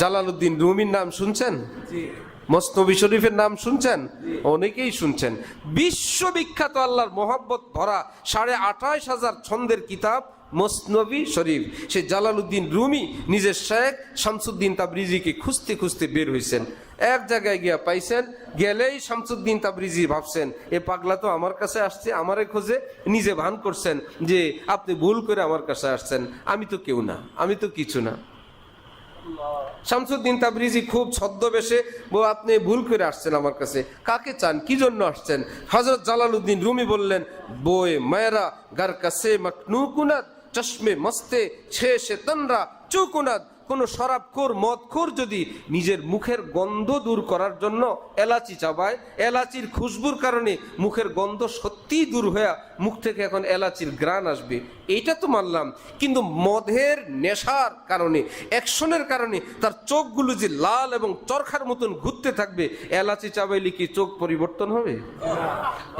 Jalaluddin রুমির নাম শুনছেন? মস্তবি শরীফের নাম শুনছেন? অনেকেই শুনছেন। বিশ্ববিখ্যাত আল্লাহর মোহাব্বত ভরা সাড়ে আঠাশ হাজার ছন্দের কিতাব মসনবী শরীফ। সে জালালউদ্দিন রুমি নিজের শেখ শামসুদ্দিন তাবরিজিকে খুঁজতে খুঁজতে বের হয়েছেন এক জায়গায় গিয়া পাইছেন গেলেই শামসুদ্দিন তাবরিজি ভাবছেন এ পাগলা তো আমার কাছে আসছে আমারে খোঁজে নিজে ভান করছেন যে আপনি ভুল করে আমার কাছে আসছেন। আমি তো কেউ না আমি তো কিছু না। শামসুদ্দিন তাবরিজি খুব ছদ্মবেশে ও আপনি ভুল করে আসছেন আমার কাছে। কাকে চান? কি জন্য আসছেন? হজরত জালালউদ্দিন রুমি বললেন বয়ে মায়েরা, গার কাছে মকনুকুনাত, চশমে মস্তে, ছে সে তনরা, চুকুনাত কোন শরাবখোর, মদখোর যদি নিজের মুখের গন্ধ দূর করার জন্য এলাচি চাবায়, এলাচির খুশবুর কারণে মুখের গন্ধ সত্যিই দূর হয়ে মুখ থেকে এখন এলাচির গ্রান আসবে। এইটা তো মানলাম। কিন্তু মদের নেশার কারণে, অ্যাকশনের কারণে তার চোখগুলো যে লাল এবং চরখার মতন ঘুরতে থাকবে, এলাচি চাবাইলে কি চোখ পরিবর্তন হবে?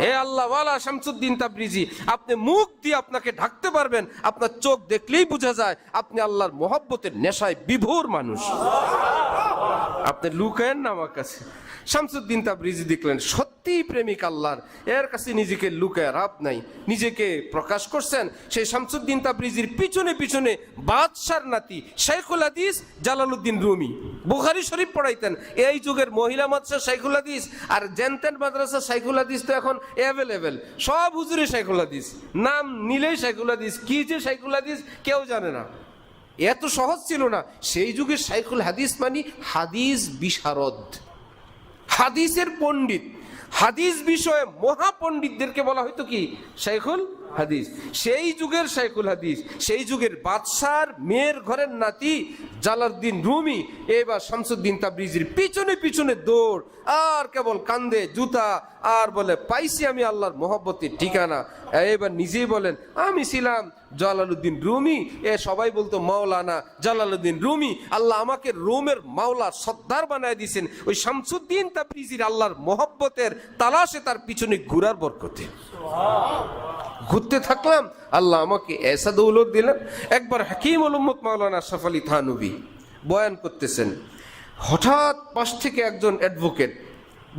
হে আল্লাহ ওয়ালা শামসুদ্দিন তাবরিজি, আপনি মুখ দিয়ে আপনাকে ঢাকতে পারবেন, আপনার চোখ দেখলেই বোঝা যায় আপনি আল্লাহর মোহব্বতের নেশায় বিভোর মানুষ। আপনি লুকায়েন না আমার কাছে। শামসুদ্দিন তাবরিজি দেখলেন সত্যি প্রেমিক আল্লাহর। এর কাছে নিজেকে লুকায় রাত নাই। নিজেকে প্রকাশ করছেন সেই শামসুদ্দিন তাবরিজির পিছনে পিছনে বাদশার নাতি শেখুল হাদিস, জালালউদ্দিন রুমি। বুখারি শরীফ পড়াইতেন, এই যুগের মহিলা মাদ্রাসা শেখুল হাদিস আর জেনতেন মাদ্রাসা শেখুল হাদিস তো এখন অ্যাভেলেবেল সব হুজুরে শেখুল হাদিস। নাম নিলেই শেখুল হাদিস, কি যে শেখুল হাদিস, কেউ জানে না। এত সহজ ছিল না। সেই যুগে শাইখুল হাদিস মানি হাদিস বিশারদ। হাদিসের পণ্ডিত। হাদিস বিষয়ে মহাপণ্ডিতদেরকে বলা হয়তো কি? শাইখুল হাদিস। সেই যুগের শাইখুল হাদিস, সেই যুগের বাদশার মেয়ের ঘরের নাতি জালালউদ্দিন রুমি, এবার শামসুদ্দিন তাবরিজির পিছনে পিছনে দৌড়, আর কেবল কান্দে, জুতা, আর বলে, পাইছি আমি আল্লাহর মোহব্বতের ঠিকানা। এবার নিজেই বলেন, আমি ছিলাম জালালউদ্দিন রুমি? এ সবাই বলতো মাওলানা জালালউদ্দিন রুমি আল্লাহ আমাকে রোমের মাওলা সর্দার বানায় দিয়েছেন। ওই শামসুদ্দিন তাবরিজির আল্লাহর মোহব্বতের তালাশে তার পিছনে ঘুরার বরকতে ঘুরতে থাকলাম আল্লাহ আমাকে এসা দৌলত দিলেন। একবার হাকিম উম্মত মাওলানা আলী থানবী বয়ান করতেছেন। হঠাৎ পাশ থেকে একজন অ্যাডভোকেট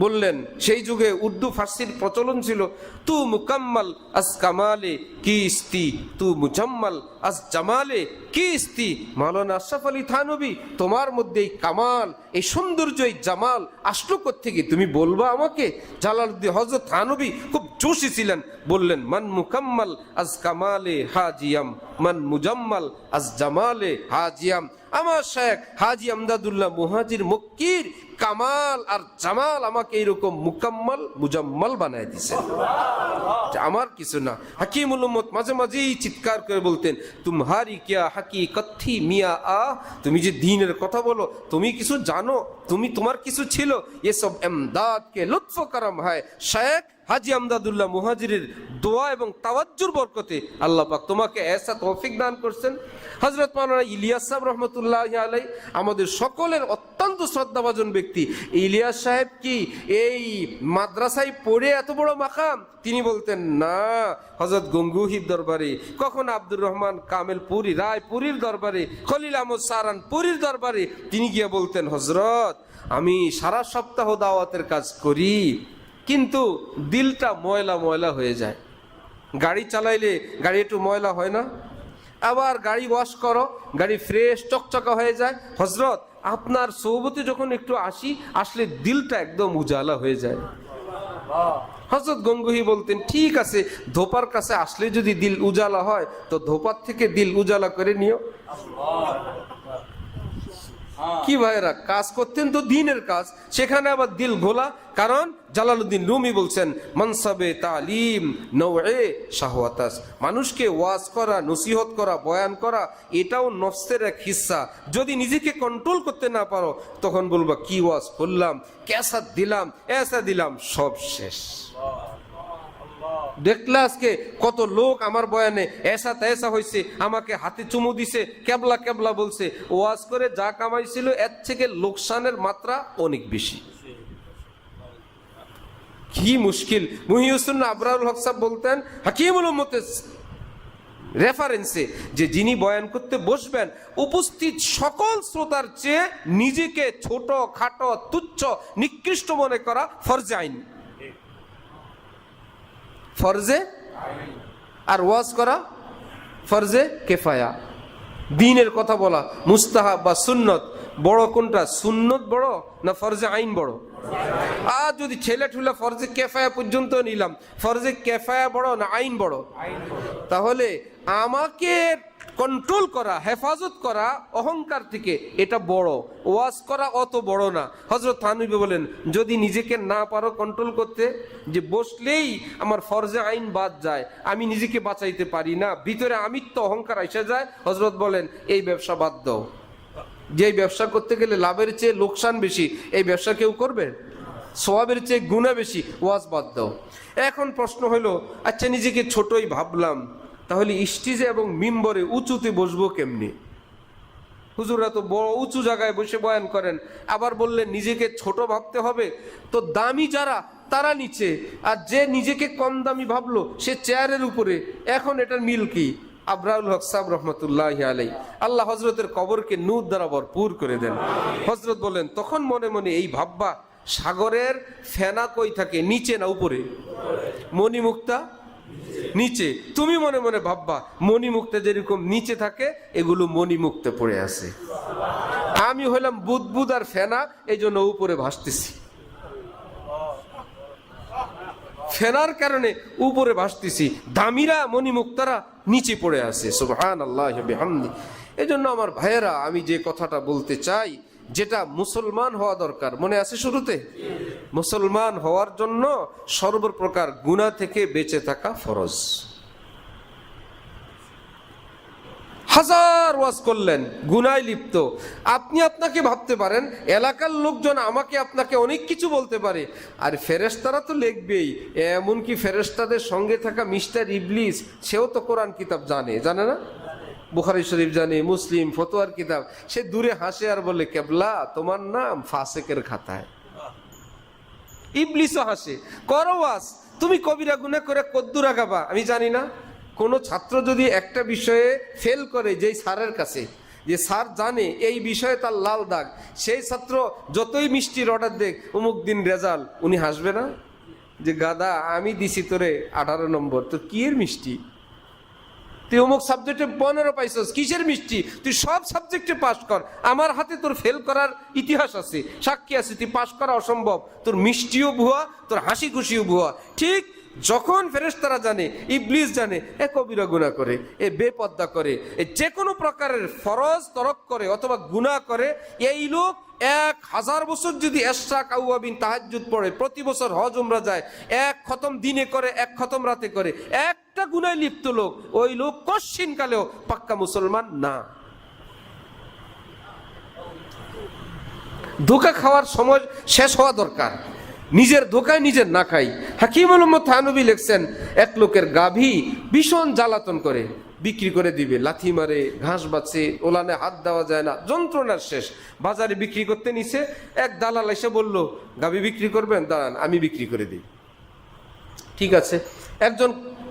বললেন, সেই যুগে উর্দু ফার্সির প্রচলন ছিল, তু মুকাম্মাল আজ কামালে কি ইস্তি, তু মুজাম্মাল আজ জামালে কি ইস্তি, মাওলানা আশরাফ আলী থানবী, তোমার মধ্যে এই কামাল, এই সৌন্দর্য এই জামাল, আসলো থেকে তুমি বলবা আমাকে? জালালউদ্দিন হজরত থানবী খুব জোশী ছিলেন, বললেন, মান মুকাম্মাল আজ কামালে হাজিয়াম, মান মুজাম্মাল আজ জামালে হাজিয়াম। আমার শেখ হাজি আমদাদুল্লাহ মুহাজির মক্কির কামাল আর জামাল আমাকে এইরকম মুকাম্মাল, মুজাম্মাল বানায় দিছে। আমার কিছু না। হাকিমুল উম্মত মাঝে মাঝেই চিৎকার করে বলতেন, তুমহারি কিয়া হাকি কথি মিয়া আ? তুমি যে দিনের কথা বলো, তুমি কিছু জানো? তুমি তোমার কিছু ছিল? এসব এমদাদ কে লুৎফ করম হয়। শেখ হাজি আমদাদুল্লাহ মুহাজিরের দোয়া এবং তাওয়াজ্জুর বরকতে আল্লাহ পাক তোমাকে এসা তৌফিক দান করছেন। হজরত মাওলানা ইলিয়াস সাহেব রহমতুল্লাহ আলাই আমাদের সকলের অত্যন্ত শ্রদ্ধাভাজন ব্যক্তি। ইলিয়াস সাহেব কি এই মাদ্রাসায় পড়ে এত বড় মাকাম? তিনি বলতেন, না হজরত গঙ্গুহির দরবারে, কখন আব্দুর রহমান কামেল পুরী রায় পুরীর দরবারে, খলিল আহমদ সারান পুরীর দরবারে? তিনি গিয়ে বলতেন হজরত আমি সারা সপ্তাহ দাওয়াতের কাজ করি। কিন্তু দিলটা ময়লা ময়লা হয়ে যায়। গাড়ি চালাইলে গাড়ি একটু ময়লা হয় না? আবার গাড়ি ওয়াশ করো, গাড়ি ফ্রেশ চকচকা হয়ে যায়। হজরত আপনার সৌবতে যখন একটু আসি, আসলে দিলটা একদম উজালা হয়ে যায়। হজরত গঙ্গুহি বলতেন, ঠিক আছে, ধোপার কাছে আসলে যদি দিল উজালা হয়, তো ধোপার থেকে দিল উজালা করে নিও। কি ভাইরা কাজ করতেন তো দিনের কাজ সেখানে আবার দিল ঘোলা। কারণ জালালউদ্দিন রুমি বলছেন মনসাবে তালিম নৌয়ে শাহওয়াতাস। মানুষকে ওয়াজ করা নসিহত করা বয়ান করা এটাও নফসের এক হিস্সা। যদি নিজেকে কন্ট্রোল করতে না পারো তখন বলবা কি ওয়াজ করলাম ক্যাসা দিলাম এসা দিলাম সব শেষ। দেখলে আজকে কত লোক আমার বয়ানে, এসা তেসা হয়েছে আমাকে হাতে চুমু দিছে, কেবলা কেবলা বলছে। ওয়াজ করে যা কামাইছিল, এর থেকে লোকসানের মাত্রা অনেক বেশি। কি মুশকিল। মুহিউসুন আবরারুল হক সাহেব বলতেন, হাকিমুল উম্মতে রেফারেন্সে যে যিনি বয়ান করতে বসবেন, উপস্থিত সকল শ্রোতার চেয়ে নিজেকে ছোট, খাটো, তুচ্ছ, নিকৃষ্ট মনে করা ফরজে আইন। ফরজে আর ওয়াজ করা ফরজে কেফায়া। দিনের কথা বলা, মুস্তাহাব বা সুন্নত, বড় কোনটা? সুন্নত বড় না ফরজে আইন বড়? আর যদি ছেলে ঠুলা ফরজে কেফায়া পর্যন্ত নিলাম, ফরজে কেফায়া বড় না আইন বড়? তাহলে আমাকে কন্ট্রোল করা, হেফাজত করা অহংকার থেকে এটা বড়। ওয়াজ করা অত বড় না। হজরত থানবী বলেন, যদি নিজেকে না পারো কন্ট্রোল করতে, যে বসলেই আমার ফরজে আইন বাদ যায়, আমি নিজেকে বাঁচাইতে পারি না, ভিতরে আমিত্ব, অহংকার এসে যায় হজরত বলেন, এই ব্যবসা বাদ দাও। যে ব্যবসা করতে গেলে লাভের চেয়ে লোকসান বেশি, এই ব্যবসা কেউ করবে? সোয়াবের চেয়ে গুণা বেশি, ওয়াজ বাদ দাও। এখন প্রশ্ন হলো আচ্ছা নিজেকে ছোটই ভাবলাম তাহলে স্টিজে এবং মিম্বরে উঁচুতে বসবো কেমনি? হুজুরা তো বড় উঁচু জায়গায় বসে বয়ান করেন, আবার বললেন নিজেকে ছোট ভাবতে হবে। তো দামি যারা, তারা নিচে, আর যে নিজেকে কম দামি ভাবলো, সে চেয়ারের উপরে। এখন এটার মিল কি? আবরাউল হক সাহ রহমতুল্লাহ আলাই আল্লাহ হজরতের কবরকে নূর দ্বারা ভরপুর করে দেন। হজরত বলেন, তখন মনে মনে এই ভাববা, সাগরের ফেনা কই থাকে, নিচে না উপরে? মণিমুক্তা নিচে, তুমি মনে মনে ভাববা, মণিমুক্তে যেরকম নিচে থাকে, এগুলো মণিমুক্তে পড়ে আছে। আমি হইলাম বুদবুদ আর ফেনা এই জন্য উপরে ভাসতেছি। ফেনার কারণে উপরে ভাসতেছি। দামিরা, মণিমুক্তারা নিচে পড়ে আছে সুবহান আল্লাহ এই জন্য আমার ভাইয়েরা, আমি যে কথাটা বলতে চাই যেটা মুসলমান হওয়া দরকার। মনে আছে শুরুতে? মুসলমান হওয়ার জন্য সর্বপ্রকার গুণা থেকে বেঁচে থাকা ফরজ। হাজার ওয়াজ করলেন, গুনায় লিপ্ত। আপনি আপনাকে ভাবতে পারেন, এলাকার লোকজন আমাকে আপনাকে অনেক কিছু বলতে পারে। আর ফেরেশতারা তো লিখবেই, এমনকি ফেরেশতাদের সঙ্গে থাকা মিস্টার ইবলিস, সেও তো কোরআন কিতাব জানে জানে না? বুখারি শরীফ জানে, মুসলিম, ফতোয়ার কিতাব, সে দূরে হাসে আর বলে, কেবলা, তোমার নাম ফাসেকের খাতায়। ইবলিসও হাসে, করো ওয়াজ, তুমি কবিরা গুণা করে কদ্দুর আগাবা আমি জানি না, কোনো ছাত্র যদি একটা বিষয়ে ফেল করে যেই স্যারের কাছে, যে স্যার জানে এই বিষয়ে তার লাল দাগ, সেই ছাত্র যতই মিষ্টির অর্ডার দেখ, অমুক দিন রেজাল্ট, উনি হাসবে না? যে, গাদা, আমি দিছি তোরে আঠারো নম্বর, তোর কি এর মিষ্টি? তুই অমুক সাবজেক্টে পনেরো পাইছস, কিসের মিষ্টি? তুই সব সাবজেক্টে পাস কর। আমার হাতে তোর ফেল করার ইতিহাস আছে, সাক্ষী আছে, তুই পাস করা অসম্ভব। তোর মিষ্টিও ভুয়া, তোর হাসি খুশিও ভুয়া। ঠিক যখন ফেরেশতারা জানে, ইবলিস জানে, এ কবিরা গুণা করে, এ বেপদ্দা করে, এ যে কোনো প্রকারের ফরজ, তরক করে, অথবা গুণা করে, এই লোক এক হাজার বছর যদি এশরাক আউয়াবিন তাহাজ্জুদ পড়ে, প্রতি বছর হজ উমরা যায়, এক খতম দিনে করে, এক খতম রাতে করে, একটা গুনায় লিপ্ত লোক, ওই লোক কশ্চিন কালেও পাক্কা মুসলমান না। ধোকা খাওয়ার সময় শেষ হওয়া দরকার। নিজের ধোকায় নিজের না খাই। হাকিম মোহাম্মদ থানবী লেখছেন, এক লোকের গাভী ভীষণ জ্বালাতন করে। বিক্রি করে দিবে, লাথি মারে, ঘাস বাঁচে, ওলানে হাত দেওয়া যায় না, যন্ত্রণার শেষ। বাজারে বিক্রি করতে নিছে, এক দালাল এসে বলল গাভী বিক্রি করবেন? দাঁড়ান, আমি বিক্রি করে দিই। ঠিক আছে, একজন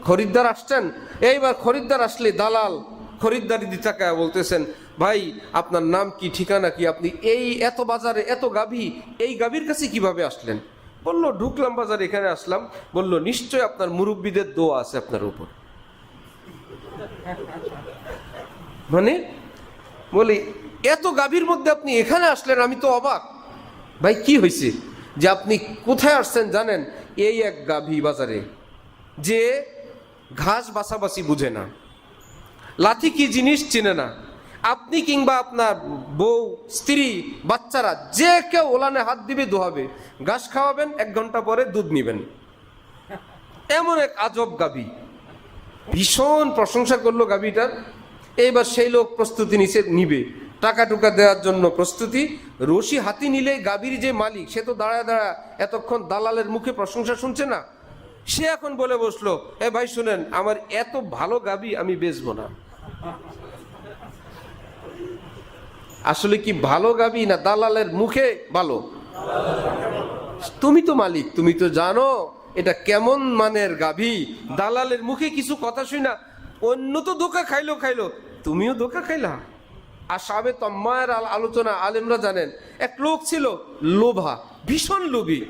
খরিদ্দার আসছেন, এইবার খরিদ্দার আসলে দালাল খরিদ্দারি দিতাকায় বলতেছেন, ভাই, আপনার নাম কি, ঠিকানা কি? আপনি এই এত বাজারে এত গাভী এই গাভীর কাছে কীভাবে আসলেন? বলল, ঢুকলাম বাজার, এখানে আসলাম। বলল নিশ্চয় আপনার মুরব্বীদের দোয়া আছে আপনার উপর। মানে? বলি, এত গাভীর মধ্যে আপনি এখানে আসলেন, আমি তো অবাক। ভাই, কি হয়েছে যে আপনি কোথায় আসছেন জানেন? এই এক গাভী বাজারে, যে ঘাস বাছাবাছি বুঝে না, লাথি কি জিনিস চিনে না। আপনি কিংবা আপনার বউ, স্ত্রী, বাচ্চারা, যে কেউ ওলানে হাত দিবে দোহাবে ঘাস খাওয়াবেন, এক ঘণ্টা পরে দুধ নিবেন। এমন এক আজব গাভী। ভীষণ প্রশংসা করল গাভীটার এইবার সেই লোক প্রস্তুতি নিচে নিবে। টাকা টুকা দেওয়ার জন্য প্রস্তুতি। রশি হাতি নিলে গাভীর যে মালিক, সে তো দাঁড়া দাঁড়া এতক্ষণ দালালের মুখে প্রশংসা শুনছে না। সে এখন বলে বসল, এ ভাই শুনেন, আমার এত ভালো গাভী আমি বেচবো না। আসলে কি ভালো গাবি না দালালের মুখে ভালো? তুমি তো মালিক, তুমি তো জানো। এটা কেমন মানের গাভী? দালালের মুখে কিছু কথা শুই না। অন্য তো ধোকা খাইলো খাইলো। তুমিও ধোকা খাইলা। আর সাবে তম্মায়ের আল- আলোচনা আলেমরা জানেন, এক লোক ছিল লোভা, ভীষণ লোভী।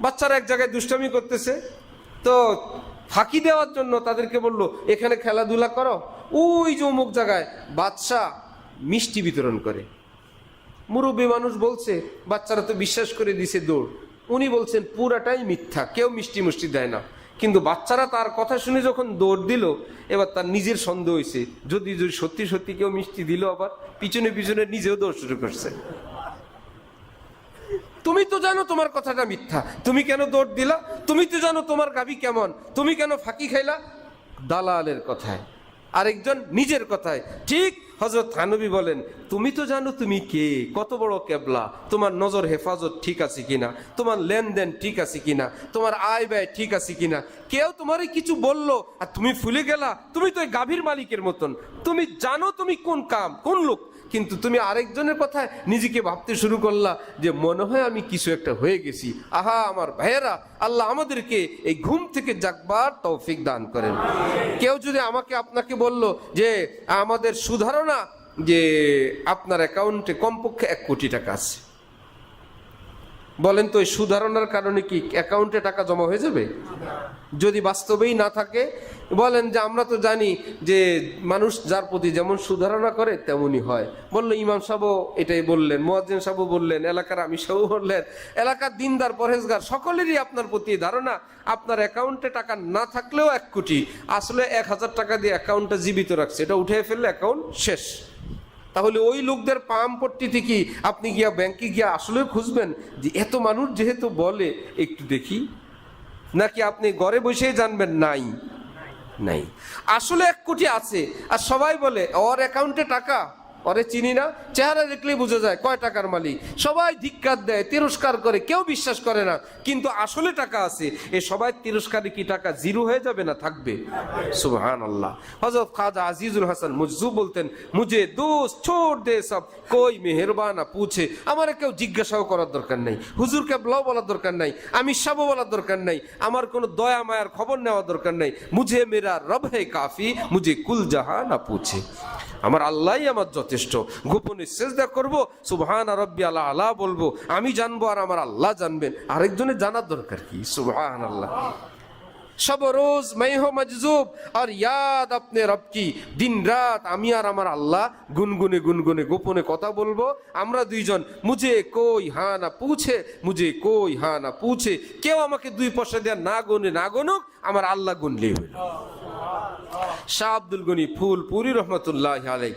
বাচ্চারা এক জায়গায় দুষ্টামি করতেছে। তো ফাঁকি দেওয়ার জন্য তাদেরকে বলল, এখানে খেলাধুলা করো। ওই যে অমুক জায়গায় বাদশাহ মিষ্টি বিতরণ করে। মুরব্বী মানুষ বলছে, বাচ্চারা তো বিশ্বাস করে দিছে দৌড়। উনি বলছেন, পুরাটাই মিথ্যা। কেউ মিষ্টি মুষ্টি দেয় না। কিন্তু বাচ্চারা তার কথা শুনে যখন দৌড় দিল, এবার তার নিজের সন্দেহ হয়েছে। যদি যদি সত্যি সত্যি কেউ মিষ্টি দিল আবার, পিছনে পিছনে নিজেও দৌড় শুরু করছে। তুমি তো জানো তোমার কথাটা মিথ্যা। তুমি কেন দৌড় দিলা? তুমি তো জানো তোমার গাবি কেমন। তুমি কেন ফাঁকি খাইলা? দালালের কথায়। আরেকজন নিজের কথায়, ঠিক হজরত হানবী বলেন, তুমি তো জানো তুমি কে, কত বড় কেবলা, তোমার নজর হেফাজত ঠিক আছে কিনা, তোমার লেনদেন ঠিক আছে কিনা, তোমার আয় ব্যয় ঠিক আছে কিনা, কেউ তোমারই কিছু বলল আর তুমি ফুলে গেলা, তুমি তো গাভীর মালিকের মতন, তুমি জানো তুমি কোন কাম, কোন লোক কিন্তু তুমি আরেকজনের কথায় নিজেকে ভাবতে শুরু করলা যে মনে হয় আমি কিছু একটা হয়ে গেছি। আহা, আমার ভাইয়েরা, আল্লাহ আমাদেরকে এই ঘুম থেকে জাগবার তৌফিক দান করেন। কেউ যদি আমাকে, আপনাকে বলল যে আমাদের সুধারণা যে আপনার অ্যাকাউন্টে কমপক্ষে এক কোটি টাকা আছে। বলেন তো, এই সুধারণার কারণে কি অ্যাকাউন্টে টাকা জমা হয়ে যাবে? যদি বাস্তবেই না থাকে, বলেন যে আমরা তো জানি যে মানুষ যার প্রতি যেমন সুধারণা করে, তেমনই হয়। বলল ইমাম সাহেবও এটাই বললেন, মোয়াজ্জেন সাহেবও বললেন, এলাকার আমি সাহেবও বললেন, এলাকার দিনদার, পরহেজগার, সকলেরই আপনার প্রতি ধারণা, আপনার অ্যাকাউন্টে টাকা না থাকলেও এক কোটি, আসলে এক হাজার টাকা দিয়ে অ্যাকাউন্টটা জীবিত রাখছে। এটা উঠে ফেললে অ্যাকাউন্ট শেষ। তাহলে ওই লোকদের পাম পট্টিতে কি আপনি গিয়া ব্যাংকে গিয়া আসলে খুঁজবেন? যে এত মানুষ যেহেতু বলে, একটু দেখি। নাকি আপনি ঘরে বসেই জানবেন? নাই। নাই। আসলে এক কোটি আছে। আর সবাই বলে, ওর অ্যাকাউন্টে টাকা? ওরে চিনি না? চেহারা দেখলেই বোঝা যায় কয় টাকার মালিক। সবাই ধিক্কার দেয়, তিরস্কার করে, কেউ বিশ্বাস করে না। কিন্তু আসলে টাকা আছে। এ সবাই তিরস্কারে কি টাকা জিরো হয়ে যাবে না থাকবে? সুবহান আল্লাহ হজরত খাজা আজিজুল হাসান মুজু বলতেন মুজে দোস্ত ছোট দে সব। কই মেহরবানা পুছে আমার কেউ জিজ্ঞাসাও করার দরকার নেই। হুজুরকে ব্লাও বলার দরকার নাই। আমি সাবো বলার দরকার নাই। আমার কোনো দয়া মায়ার খবর নেওয়ার দরকার নাই। মুঝে মেরা রব হে কাফি, মুঝে কুল জাহা না পুছে আমার আল্লাহ আমার যথেষ্ট। গোপনে সেজদা করব, সুবহান আরব্বি আল্লাহ আল্লাহ বলব, আমি জানব আর আমার আল্লাহ জানবেন। আরেকজনের জানার দরকার কি? সুবহান আল্লাহ। সব রোজ মেহ মজুব আর ইয়াদ আপনি রবকি দিন রাত আমি আর আমার আল্লাহ গুনগুনে গুনগুনে গোপনে কথা বলব। আমরা দুইজন, মুঝে কই হা না পুছে? মুঝে কই হা না পুছে? কেউ আমাকে দুই পয়সা দেয়া না গুনে না গুনুক, আমার আল্লাহ গুনলেই হইল। শাহ আব্দুল গনি ফুল পুরি রহমতুল্লাহ আলাই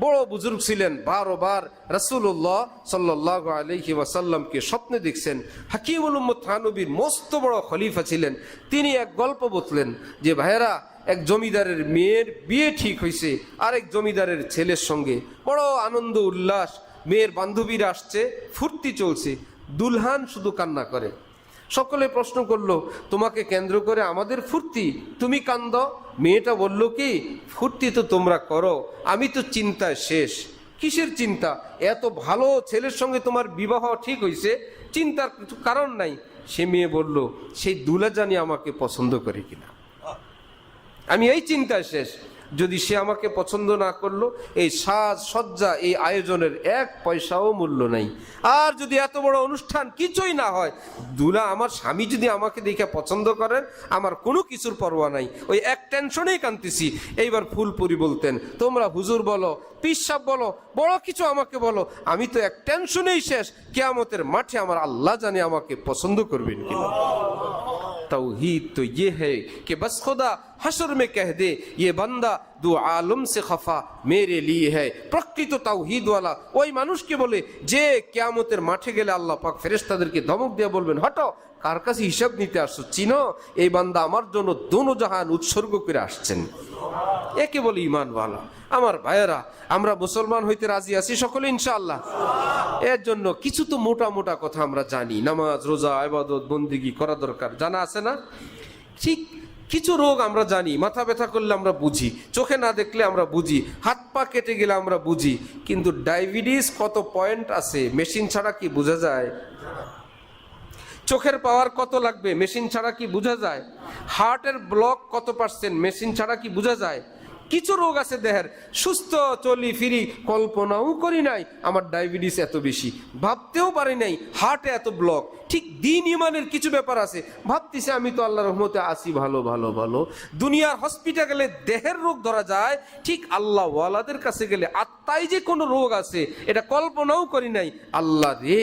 বড় বুজুর্গ ছিলেন বারো বার রসুল্লাহ সাল্লাহ আলহি ওয়াসাল্লামকে স্বপ্নে দেখছেন। হাকিমুল থানবীর মস্ত বড় খলিফা ছিলেন। তিনি এক গল্প বললেন যে, ভাইয়েরা, এক জমিদারের মেয়ের বিয়ে ঠিক হয়েছে আরেক জমিদারের ছেলের সঙ্গে। বড় আনন্দ, উল্লাস। মেয়ের বান্ধবীরা আসছে, ফুর্তি চলছে। দুলহান শুধু কান্না করে। সকলে প্রশ্ন করল, তোমাকে কেন্দ্র করে আমাদের ফুর্তি? তুমি কান্দ? মেয়েটা বলল কি, ফুর্তি তো তোমরা করো, আমি তো চিন্তায় শেষ। কিসের চিন্তা? এত ভালো ছেলের সঙ্গে তোমার বিবাহ ঠিক হয়েছে চিন্তার কিছু কারণ নাই? সে মেয়ে বলল, সেই দুলা জানি আমাকে পছন্দ করে কিনা। আমি এই চিন্তায় শেষ। যদি সে আমাকে পছন্দ না করল, এই সাজ সজ্জা, এই আয়োজনের এক পয়সাও মূল্য নাই। আর যদি এত বড় অনুষ্ঠান কিছুই না হয়, দুলা আমার স্বামী যদি আমাকে দেখে পছন্দ করেন, আমার কোনো কিছুর পরোয়া নাই। ওই এক টেনশনেই কান্তিছি এইবার ফুলপুরি বলতেন, তোমরা হুজুর বলো পিসাব বলো, বড় কিছু আমাকে বলো। আমি তো এক টেনশনেই শেষ। কেয়ামতের মাঠে আমার আল্লাহ জানে আমাকে পছন্দ করবেন কিনা। तौहीद तो ये है कि बस खुदा हशर में कह दे ये बंदा दो आलम से खफा मेरे लिए है প্রকৃত তাওহিদ ওয়ালা ওই মানুষকে বলে যে কেয়ামতের মাঠে গেলে আল্লাহ পাক ফেরেশতাদেরকে ধমক দিয়ে বলবেন হটো কার কাছে হিসাব নিতে আসছো চিনো এই বান্দা আমার জন্য দোনো জাহান উৎসর্গ করে আসছেন একে বলে ইমানওয়ালা আমার ভাইয়েরা, আমরা মুসলমান হইতে রাজি আছি সকলে, ইনশাআল্লাহ। এর জন্য কিছু তো মোটা মোটা কথা আমরা জানি। নামাজ, রোজা, আবাদত, বন্দিগি করা দরকার। জানা আছে না? ঠিক কিছু রোগ আমরা জানি। মাথা ব্যথা করলে আমরা বুঝি। চোখে না দেখলে আমরা বুঝি। হাত পা কেটে গেলে আমরা বুঝি। কিন্তু ডায়াবেটিস কত পয়েন্ট আছে? মেশিন ছাড়া কি বোঝা যায়? চোখের পাওয়ার কত লাগবে? মেশিন ছাড়া কি বোঝা যায়? হার্টের ব্লক কত পার্সেন্ট? মেশিন ছাড়া কি বোঝা যায়? কিছু রোগ আছে দেহের। সুস্থ চলি ফিরি, কল্পনাও করি নাই, আমার ডায়াবেটিস এত বেশি। ভাবতেও পারি নাই হার্টে এত ব্লক ঠিক দিন ইমানের কিছু ব্যাপার আছে। ভাবতেছে আমি তো আল্লাহ রহমতে আসি ভালো ভালো ভালো। দুনিয়ার হসপিটাল গেলে দেহের রোগ ধরা যায়। ঠিক আল্লাহ ওয়ালাদের কাছে গেলে আত্মায় যে কোনো রোগ আছে, এটা কল্পনাও করি নাই। আল্লাহ রে,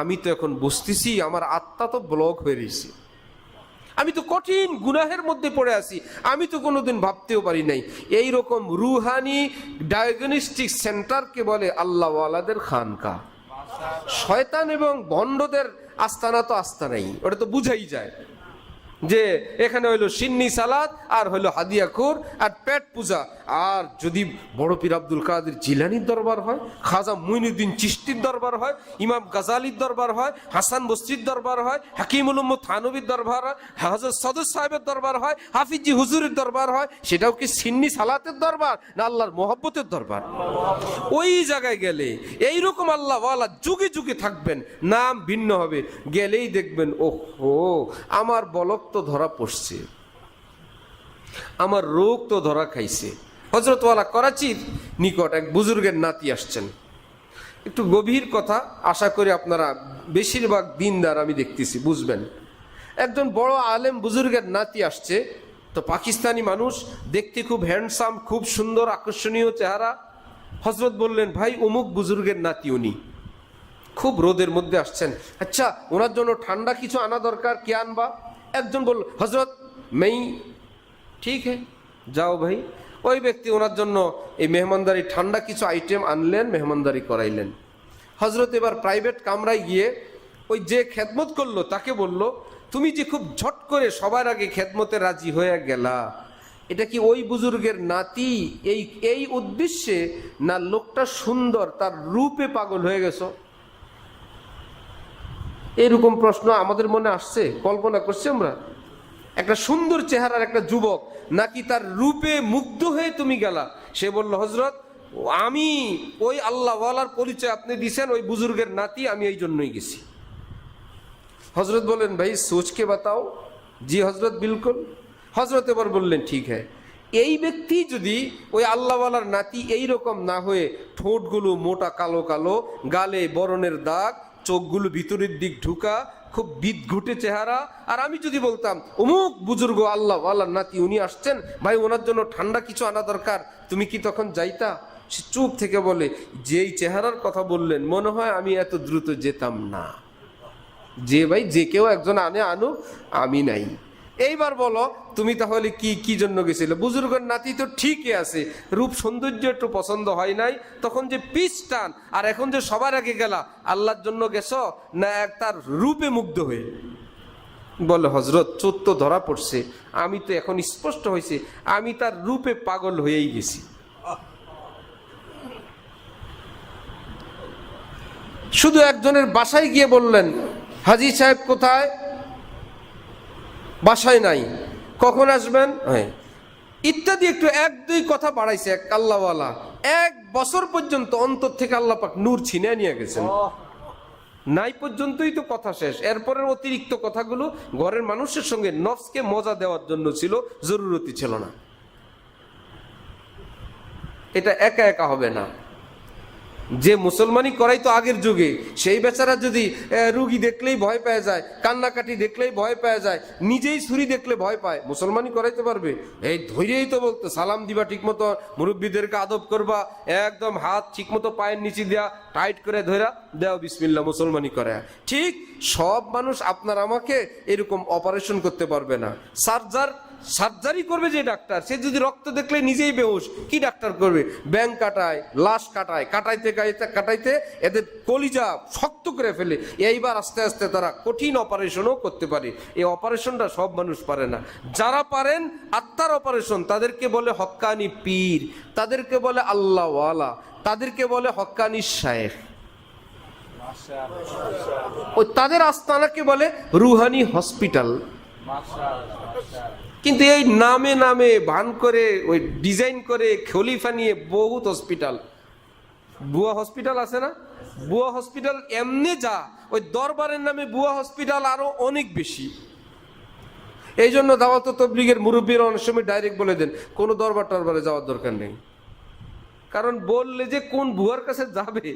আমি তো এখন বুঝতেছি, আমার আত্মা তো ব্লক হয়ে রয়েছে। আমি তো কঠিন গুনাহের মধ্যে পড়ে আছি। আমি তো কোনোদিন ভাবতেও পারি নাই। এই রকম রুহানি ডায়াগনস্টিক সেন্টারকে বলে আল্লাহওয়ালাদের খানকা। শয়তান এবং বন্ডদের আস্তানা তো আস্তানাই। ওটা তো বুঝাই যায়। যে এখানে হইল সিন্নি সালাদ, আর হইল হাদিয়া খুর, আর পেট পূজা। আর যদি বড় পীর আব্দুল কাদের জিলানির দরবার হয়, খাজা মুইনুদ্দিন চিস্তির দরবার হয়, ইমাম গাজালির দরবার হয়, হাসান বস্তির দরবার হয়, হাকিমুল থানবির দরবার হয়, হজরত সদর সাহেবের দরবার হয়, হাফিজি হুজুরের দরবার হয়, সেটাও কি সিন্নি সালাতের দরবার, না আল্লাহর মোহব্বতের দরবার? ওই জায়গায় গেলে এইরকম আল্লাহ ওয়ালা যুগে যুগে থাকবেন, নাম ভিন্ন হবে। গেলেই দেখবেন, ওহো, আমার বলক তো ধরা পড়ছে। আমার রোগ তো ধরা খাইছে। হজরতওয়ালা করাচির নিকট এক বুজুর্গের নাতি আসছেন। একটু গভীর কথা আশা করি আপনারা বেশিরভাগ দিনদার আমি দেখতেছি, বুঝবেন। একজন বড় আলেম বুজুর্গের নাতি আসছে, তো পাকিস্তানি মানুষ, দেখতে খুব হ্যান্ডসাম খুব সুন্দর, আকর্ষণীয় চেহারা। হজরত বললেন, ভাই, অমুক বুজুর্গের নাতি উনি। খুব রোদের মধ্যে আসছেন আচ্ছা ওনার জন্য ঠান্ডা কিছু আনা দরকার, কে আনবা? একজন বলল হজরত মেই ঠিক হ্যাঁ যাও ভাই। ওই ব্যক্তি ওনার জন্য এই মেহমানদারি, ঠান্ডা কিছু আইটেম আনলেন, মেহমানদারি করাইলেন। হজরত এবার প্রাইভেট কামরায় গিয়ে ওই যে খেদমত করল, তাকে বলল, তুমি যে খুব ঝট করে সবার আগে খেদমতে রাজি হয়ে গেলা, এটা কি ওই বুজুর্গের নাতি? এই এই উদ্দেশ্যে না লোকটা সুন্দর, তার রূপে পাগল হয়ে গেছো? এরকম প্রশ্ন আমাদের মনে আসছে, কল্পনা করছি আমরা। একটা সুন্দর চেহারার একটা যুবক নাকি তার রূপে মুগ্ধ হয়ে তুমি গেলা? সে বলল হজরত আমি ওই আল্লাহওয়ালার পরিচয় আপনি দিছেন, ওই বুজুর্গের নাতি, আমি এই জন্যই গেছি। হজরত বলেন, ভাই, সোচকে বাতাও। জি হজরত বিলকুল। হজরত এবার বললেন, ঠিক হ্যাঁ এই ব্যক্তি যদি ওই আল্লাহওয়ালার নাতি এই রকম না হয়ে ঠোঁটগুলো মোটা কালো কালো, গালে বরণের দাগ চোখগুলো ভিতরের দিক ঢুকা, খুব বিদঘুটে চেহারা। আর আমি যদি বলতাম, অমুক বুজুর্গ আল্লাহ আল্লাহ নাতি, উনি আসছেন। ভাই, ওনার জন্য ঠান্ডা কিছু আনা দরকার। তুমি কি তখন যাইতা? সে চুপ থেকে বলে, যেই চেহারার কথা বললেন, মনে হয় আমি এত দ্রুত যেতাম না। যে ভাই, যে কেউ একজন আনে, আনুক, আমি নাই। এইবার বলো, তুমি তাহলে কি কি জন্য গেছিলে? বুজুর্গের নাতি তো ঠিকই আছে। রূপ সৌন্দর্য একটু পছন্দ হয় নাই। তখন যে পিস টান, আর এখন যে সবার আগে গেলা, আল্লাহর জন্য গেছো, না এক তার রূপে মুগ্ধ হয়ে? বলে হজরত তো ধরা পড়ছে। আমি তো এখন স্পষ্ট হয়েছে। আমি তার রূপে পাগল হয়েই গেছি। শুধু একজনের বাসায় গিয়ে বললেন, হাজি সাহেব কোথায়? বাসায় নাই। কখন আসবেন? হ্যাঁ। ইত্যাদি একটু এক দুই কথা বাড়াইছে এক আল্লাহওয়ালা। এক বছর পর্যন্ত অন্তর থেকে আল্লাহ পাক নূর ছিনে নিয়ে গেছেন। নাই পর্যন্তই তো কথা শেষ। এরপরের অতিরিক্ত কথাগুলো ঘরের মানুষের সঙ্গে নফসকে মজা দেওয়ার জন্য ছিল জরুরতি ছিল না। এটা একা একা হবে না। যে মুসলমানি করাই তো আগের যুগে, সেই বেচারা যদি রুগী দেখলেই ভয় পেয়ে যায়, কান্নাকাটি দেখলেই ভয় পেয়ে যায়, নিজেই ছুরি দেখলে ভয় পায় মুসলমানি করাইতে পারবে? এই ধৈর্যই তো বলতো, সালাম দিবা ঠিক মতো মুরব্বীদেরকে আদব করবা, একদম হাত ঠিক মতো পায়ের নিচে দেয়া, টাইট করে ধরা দেও বিসমিল্লা মুসলমানি করে ঠিক সব মানুষ আপনার আমাকে এরকম অপারেশন করতে পারবে না। সার্জার সার্জারি করবে যে ডাক্তার। সে যদি রক্ত দেখলে নিজেই বেহুশ, কি ডাক্তার করবে? ব্যাং কাটায়, লাশ কাটায়, কাটাইতে কাটাইতে কাটাইতে এদের কলিজা শক্ত করে ফেলে। এইবার আস্তে আস্তে তারা কঠিন অপারেশনও করতে পারে। এই অপারেশনটা সব মানুষ পারে না। যারা পারেন, আত্মার অপারেশন, তাদেরকে বলে হক্কানি পীর, তাদেরকে বলে আল্লাহওয়ালা, তাদেরকে বলে হক্কানি শায়েখ। ওই তাদের আস্তানাকে বলে রুহানি হসপিটাল। কিন্তু এই নামে নামে ভান করে, ওই ডিজাইন করে খলিফা নিয়ে বহুত হসপিটাল বুয়া হসপিটাল আছে না? বুয়া হসপিটাল এমনি যা, ওই দরবারের নামে বুয়া হসপিটাল আরও অনেক বেশি। এই জন্য দাওয়াত তবলিগের মুরব্বীরা অনেক সময় ডাইরেক্ট বলে দেন, কোনো দরবার টরবারে যাওয়ার দরকার নেই। কারণ বললে যে কোন বুয়ার কাছে যাবে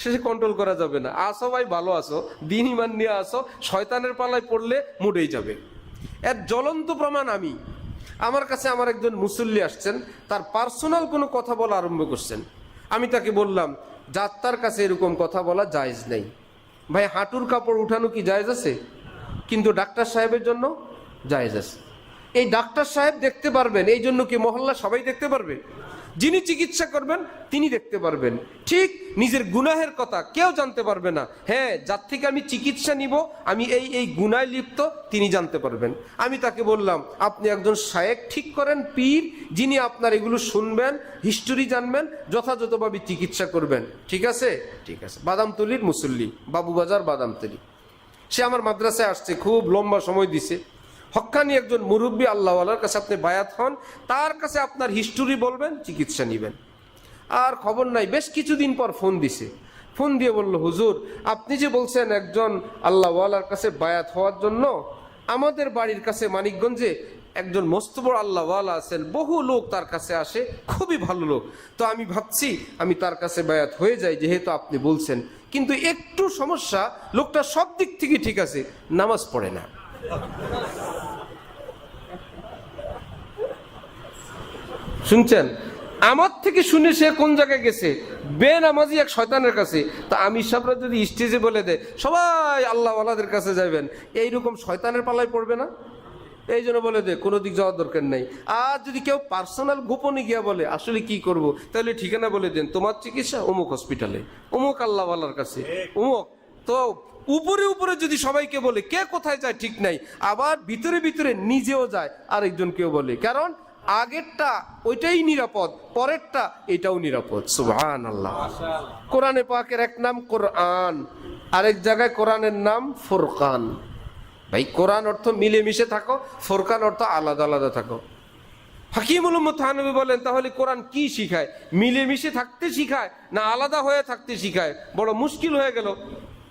সে কন্ট্রোল করা যাবে না। আসো ভাই, ভালো আসো দিন ইমান নিয়ে আসো, শয়তানের পালায় পড়লে মুডেই যাবে। এর জ্বলন্ত প্রমাণ আমি। আমার কাছে আমার একজন মুসল্লি আসছেন, তার পার্সোনাল কোনো কথা বলা আরম্ভ করছেন। আমি তাকে বললাম যাত্রার কাছে এরকম কথা বলা জায়জ নেই। ভাই, হাঁটুর কাপড় উঠানো কি জায়জ আছে? কিন্তু ডাক্তার সাহেবের জন্য জায়জ আছে। এই ডাক্তার সাহেব দেখতে পারবেন, এই জন্য কি মহল্লা সবাই দেখতে পারবে? যিনি চিকিৎসা করবেন তিনি দেখতে পারবেন। ঠিক নিজের গুনাহের কথা কেউ জানতে পারবে না। হ্যাঁ যার থেকে আমি চিকিৎসা নিব আমি এই এই গুনায় লিপ্ত তিনি জানতে পারবেন। আমি তাকে বললাম আপনি একজন শায়েক ঠিক করেন পীর যিনি আপনার এগুলো শুনবেন হিস্টোরি জানবেন যথাযথভাবে চিকিৎসা করবেন। ঠিক আছে? ঠিক আছে। বাদামতলির মুসল্লি বাবুবাজার বাদামতলি সে আমার মাদ্রাসায় আসছে খুব লম্বা সময় দিছে। হক্কানি একজন মুরব্বী আল্লাহওয়ালার কাছে আপনি বায়াত হন, তার কাছে আপনার হিস্টোরি বলবেন, চিকিৎসা নেবেন। আর খবর নাই, বেশ কিছুদিন পর ফোন দিছে। ফোন দিয়ে বলল, হুজুর, আপনি যে বলছেন একজন আল্লাহওয়ালার কাছে বায়াত হওয়ার জন্য, আমাদের বাড়ির কাছে মানিকগঞ্জে একজন মস্ত আল্লাহওয়ালা আছেন, বহু লোক তার কাছে আসে, খুবই ভালো লোক। তো আমি ভাবছি, আমি তার কাছে বায়াত হয়ে যাই, যেহেতু আপনি বলছেন। কিন্তু একটু সমস্যা, লোকটা সব দিক থেকে ঠিক আছে, নামাজ পড়ে না। শুনছেন? আমার থেকে শুনে সে কোন জায়গায় গেছে? বেনামাজি এক শয়তানের কাছে। তা আমি সাবরা যদি স্টেজে বলে দেয়, সবাই আল্লাহ আল্লাহদের কাছে যাবেন এইরকম শয়তানের পালায় পড়বে না? এই জন্য বলে দে কোনো দিক যাওয়ার দরকার নেই। আর যদি কেউ পার্সোনাল গোপনে গিয়া বলে, আসলে কি করব? তাহলে ঠিকানা বলে দেন, তোমার চিকিৎসা অমুক হসপিটালে, অমুক আল্লাহ আল্লাহর কাছে, অমুক। তো উপরে উপরে যদি সবাইকে বলে, কে কোথায় যায় ঠিক নাই, আবার ভিতরে ভিতরে নিজেও যায় আরেকজন কেউ বলে। কারণ আগেরটা ওইটাই নিরাপদ, পরেরটা এটাও নিরাপদ। সুহান আল্লাহ কোরআনে পাকের এক নাম কোরআন, আরেক জায়গায় কোরআনের নাম ফোরকান। ভাই, কোরআন অর্থ মিলেমিশে থাকো, ফোরকান অর্থ আলাদা আলাদা থাকো। হাকিমুল থানবী বলেন, তাহলে কোরআন কি শিখায়? মিলেমিশে থাকতে শিখায় না আলাদা হয়ে থাকতে শিখায়? বড় মুশকিল হয়ে গেল।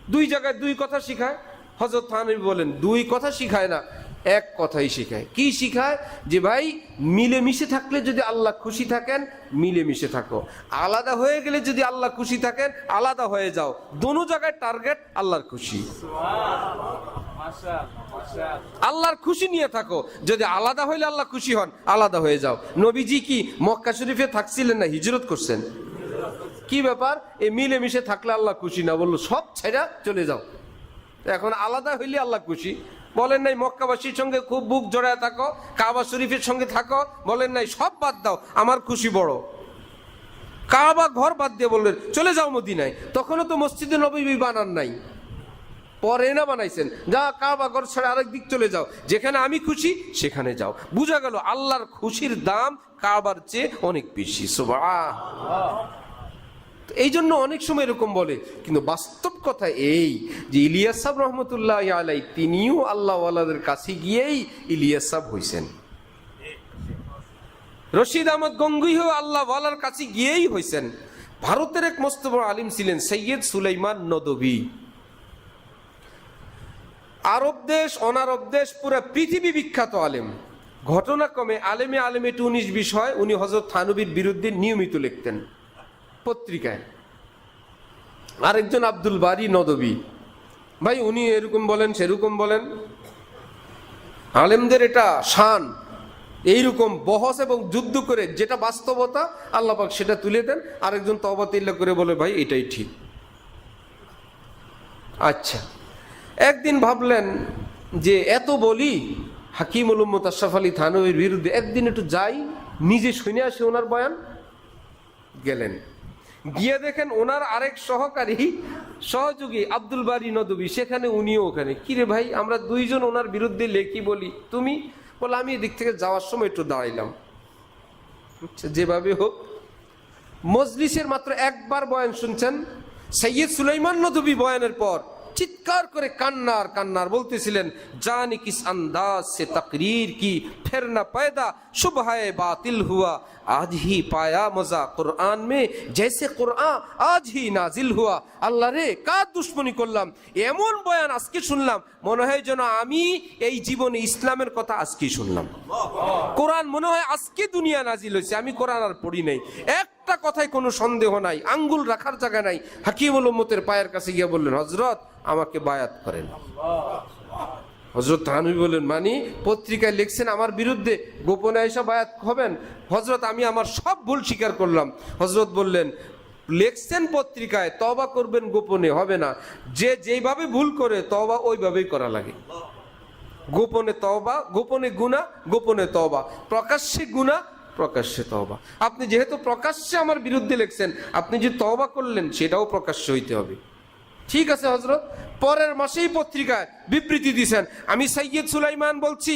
দুই জায়গায় দুই কথা শিখায়। হজরত থানবী বলেন, দুই কথা শিখায় না। এক কথাই শিখায়। কি শিখায়? যে ভাই, মিলেমিশে থাকলে যদি আল্লাহ খুশি থাকেন, মিলেমিশে থাকো। আলাদা হয়ে গেলে যদি আল্লাহ খুশি থাকেন, আলাদা হয়ে যাও। দোনো জায়গায় টার্গেট আল্লাহর খুশি। আল্লাহর খুশি নিয়ে থাকো। যদি আলাদা হইলে আল্লাহ খুশি হন, আলাদা হয়ে যাও। নবীজি কি মক্কা শরীফে থাকছিলেন না, হিজরত করছেন? কি ব্যাপার? এ মিলে মিশে থাকলে আল্লাহ খুশি না, বলল, সব ছেড়া চলে যাও। এখন আলাদা হইলে আল্লাহ খুশি। বলেন নাই মক্কাবাসীর সঙ্গে খুব বুক জড়ায় থাকো, কাবা শরীফের সঙ্গে থাকো, বলেন নাই সব বাদ দাও, আমার খুশি বড়। কাবা ঘর বাদ দিয়ে বললেন, চলে যাও মদিনায়। তখনও তো মসজিদে নবী বানান নাই। পরে না বানাইছেন। যা কাবা ঘর ছাড়া আরেক দিক চলে যাও। যেখানে আমি খুশি, সেখানে যাও। বুঝা গেল, আল্লাহর খুশির দাম কাবার চেয়ে অনেক বেশি। তো এই জন্য অনেক সময় এরকম বলে। কিন্তু বাস্তব কথা এই যে ইলিয়াস সাহ রহমতুল্লাহ আলাই তিনিও আল্লাহ আল্লাহদের কাছে গিয়েই ইলিয়াস সাহ হয়েছেন রশিদ আহমদ গঙ্গুইও আল্লাহ ওয়ালার কাছে গিয়েই হয়েছেন ভারতের এক মস্ত বড় আলিম ছিলেন সৈয়দ সুলাইমান নদবী আরব দেশ, অনারব দেশ, পুরো পৃথিবী বিখ্যাত আলেম। ঘটনাক্রমে আলেমে আলেমে টু বিষয়, উনি হজরত থানবীর বিরুদ্ধে নিয়মিত লিখতেন। পত্রিকায়। আরেকজন আব্দুল বারি নদবী। ভাই, উনি এরকম বলেন, সেরকম বলেন। আলেমদের এটা শান। এইরকম বহস এবং যুদ্ধ করে যেটা বাস্তবতা আল্লাপাক সেটা তুলে দেন। আরেকজন তবাতিল্লা করে বলে, ভাই, এটাই ঠিক। আচ্ছা একদিন ভাবলেন যে এত বলি হাকিম উলুম্মত আশরাফ আলী থানবীর বিরুদ্ধে একদিন একটু যাই, নিজে শুনে আসে ওনার বয়ান। গেলেন। গিয়ে দেখেন ওনার আরেক সহকারী সহযোগী আব্দুল বারি নদবী সেখানে উনিও ওখানে। কিরে ভাই আমরা দুইজন ওনার বিরুদ্ধে লেখি বলি। তুমি? বলে আমি এদিক থেকে যাওয়ার সময় একটু দাঁড়াইলাম। আচ্ছা, যেভাবে হোক। মজলিসের মাত্র একবার বয়ান শুনছেন সৈয়দ সুলাইমান নদবী বয়ানের পর। চিৎকার করে কান্নার কান্নার বলতেছিলেন জানি কিস আন্দাজ সে তকরির কি? ফের না পায়দা শুভ হায় বাতিল হুয়া। আজ হি পায়া মজা কোরআন মে, জেসে কোরআন আজ হি নাজিল হুয়া। আল্লাহ রে, কার দুশ্মনী করলাম? এমন বয়ান আজকে শুনলাম, মনে হয় যেন আমি এই জীবনে ইসলামের কথা আজকেই শুনলাম। কোরআন মনে হয় আজকে দুনিয়া নাজিল হয়েছে আমি কোরআন আর পড়ি নাই। এক একটা কথায় কোনো সন্দেহ নাই, আঙ্গুল রাখার জায়গা নাই। হাকিমুল উম্মতের পায়ের কাছে গিয়ে বললেন হজরত আমাকে বায়াত করেন। হজরত থানবী বললেন, মানি, পত্রিকায় লিখছেন আমার বিরুদ্ধে, গোপনে এসে বায়াত হবেন? হজরত আমি আমার সব ভুল স্বীকার করলাম। হজরত বললেন, লেখছেন পত্রিকায় তবা করবেন গোপনে, হবে না। যে যেইভাবে ভুল করে তবা ওইভাবেই করা লাগে। গোপনে তবা গোপনে গুণা গোপনে তবা প্রকাশ্যে গুণা প্রকাশ্যে তবা আপনি যেহেতু প্রকাশ্যে আমার বিরুদ্ধে লিখছেন, আপনি যে তবা করলেন, সেটাও প্রকাশ্য হইতে হবে। ঠিক আছে হজরত পরের মাসেই পত্রিকায় বিবৃতি দিয়েছেন আমি সৈয়দ সুলাইমান বলছি,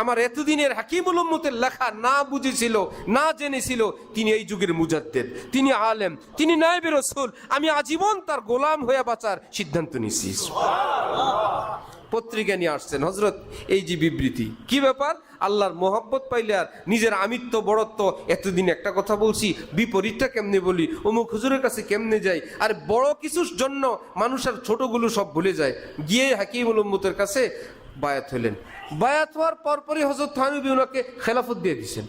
আমার এতদিনের হাকিমুল উম্মতের লেখা না বুঝেছিল, না জেনেছিল, তিনি এই যুগের মুজাদ্দেদ, তিনি আলেম, তিনি নায়েবের রসুল। আমি আজীবন তার গোলাম হয়ে বাঁচার সিদ্ধান্ত নিছি পত্রিকা নিয়ে আসছেন। হজরত এই যে বিবৃতি। কি ব্যাপার? আল্লাহর মোহাব্বত পাইলে আর নিজের আমিত্ব বড়ত্ব এতদিন একটা কথা বলছি বিপরীতটা কেমনে বলি? অমুক হুজুরের কাছে কেমনে যাই? আর বড় কিছুর জন্য মানুষ আর ছোটগুলো সব ভুলে যায়। গিয়ে হাকিমুল উম্মতের কাছে বায়াত হলেন বায়াত হওয়ার পরপরই হজরত থানবী ওনাকে খেলাফত দিয়ে দিছেন।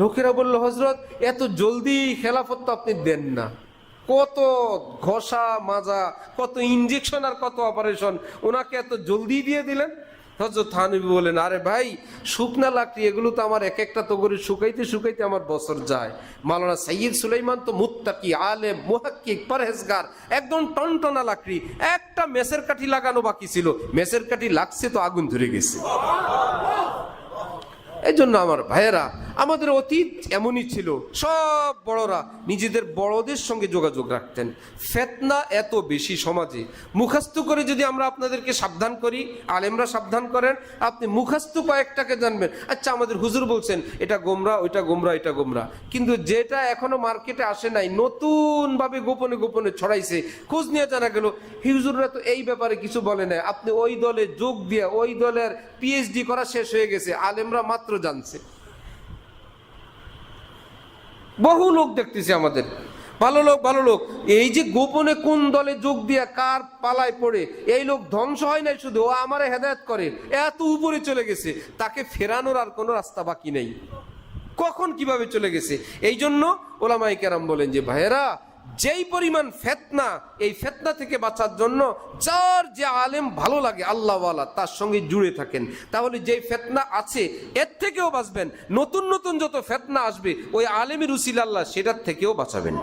লোকেরা বলল হজরত এত জলদি খেলাফত তো আপনি দেন না। কত ঘষা মাজা, কত ইঞ্জেকশন আর কত অপারেশন ওনাকে এত জলদি দিয়ে দিলেন? হজরত থানবী বলেন আরে ভাই, শুকনা লাকড়ি, এগুলো তো আমার এক একটা তো করে শুকাইতে শুকাইতে আমার বছর যায়। মালানা সৈয়দ সুলাইমান তো মুত্তাকি, আলেম, মুহাক্কিক, পরহেজগার, একদম টনটনা লাকড়ি, একটা মেসের কাঠি লাগানো বাকি ছিল। মেসের কাঠি লাগছে তো আগুন ধরে গেছে। এই জন্য আমার ভাইয়েরা আমাদের অতীত এমনই ছিল। সব বড়রা নিজেদের বড়দের সঙ্গে যোগাযোগ রাখতেন। ফেতনা এত বেশি সমাজে। মুখাস্ত করে যদি আমরা আপনাদেরকে সাবধান করি, আলেমরা সাবধান করেন, আপনি মুখাস্ত কয়েকটাকে জানবেন। আচ্ছা আমাদের হুজুর বলছেন, এটা গোমরা, ওইটা গোমরা এটা গোমরা। কিন্তু যেটা এখনও মার্কেটে আসে নাই নতুন ভাবে গোপনে গোপনে ছড়াইছে, খোঁজ নিয়ে জানা গেল, হুজুররা তো এই ব্যাপারে কিছু বলে না আপনি ওই দলে যোগ দিয়ে, ওই দলের পিএইচডি করা শেষ হয়ে গেছে, আলেমরা মাত্র জানছে। বহু লোক দেখতেছি আমাদের। ভালো লোক ভালো লোক। এই যে গোপনে কোন দলে যোগ দিয়া কার পালায় পড়ে, এই লোক ধ্বংস হয় নাই শুধু, ও আমারে হেদায়ত করে, এত উপরে চলে গেছে। তাকে ফেরানোর আর কোনো রাস্তা বাকি নেই। কখন কীভাবে চলে গেছে? এই জন্য ওলামাই কেরাম বলেন যে, ভাইয়েরা যেই পরিমাণ ফেতনা, এই ফেতনা থেকে বাঁচার জন্য যার যে আলেম ভালো লাগে, আল্লাহওয়ালা, তার সঙ্গে জুড়ে থাকেন। তাহলে যেই ফেতনা আছে, এর থেকেও বাঁচবেন। নতুন নতুন যত ফেতনা আসবে, ওই আলেমের উসিল আল্লাহ সেটার থেকেও বাঁচাবেন।